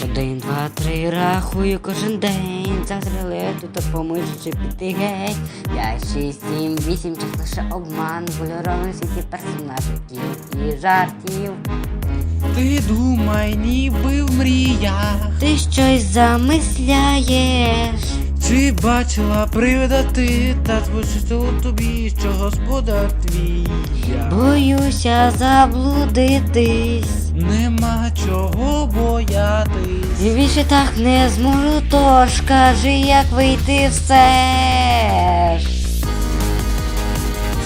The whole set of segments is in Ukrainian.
Один, два, три, рахую кожен день. Завтра лету, то помишу піти геть. П'ять, шість, сім, вісім, час лише обман. В кольоровому світі персонажиків і жартів. Ти думай, ніби в мріях. Ти щось замисляєш. Чи бачила привида ти, та звучить у тобі, що господар твій. Боюся заблудитись. Нема чого боятись. І більше так не зможу, тож кажи, як вийти все ж.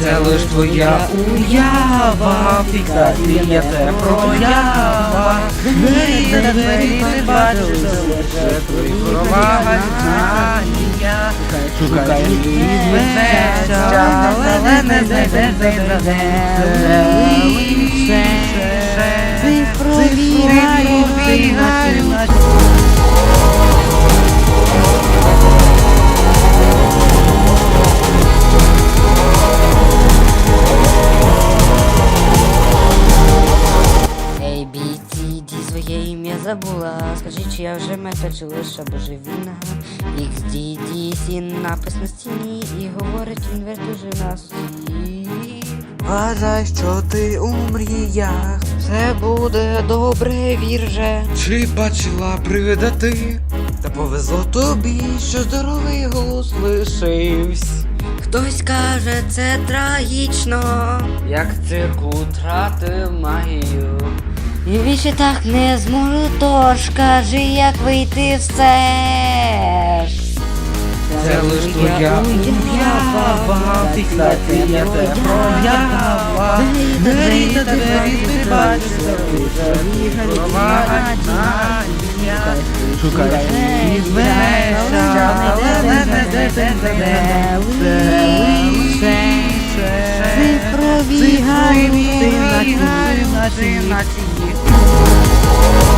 Це лиш твоя уява, фіксація це проява. Двері на двері ти бачиш, це лише твої провага знання. Шукай але не знайдеш, знайдеш, це лише Цифрові своє ім'я забула. Скажи, чи я вже мета, чи лише божевільна. Ікс, ді, ді, сі, напис на стіні. І говорить він весь дуже нас. Вважай, що ти у мріях. Все буде добре, вір же. Чи бачила привида ти? Та повезло тобі, що здоровий голос лишився. Хтось каже, це трагічно. Як цирку втратив магію. І більше так не зможу, тож кажи, як вийти все. Це лиш твоя уява, фіксація це проява. Двері та двері ти бачиш, не. Це лише Цифрові галюцинації. Це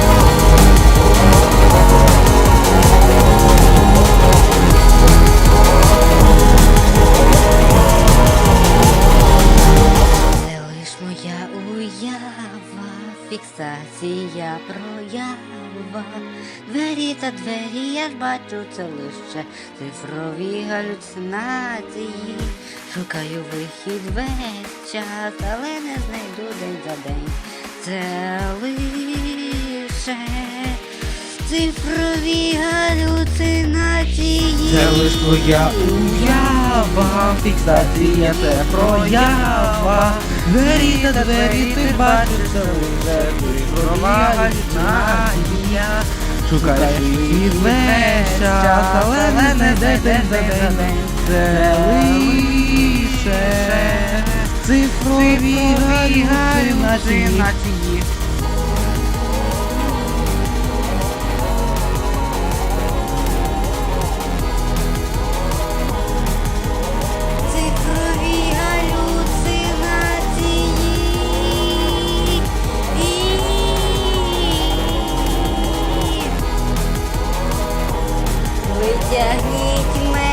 фіксація проява. Двері та двері, я ж бачу, це лише цифрові галюцинації. Шукаю вихід весь час, але не знайду день за день. Це лише цифрові галюцинації. Це лиш твоя уява, фіксація це проява. Двері та двері ти бачиш, це лише провага Шукаєш від весь час, але не знайдеш день за день. Це лише цифрові галюцинації. Цифрові Витягніть мене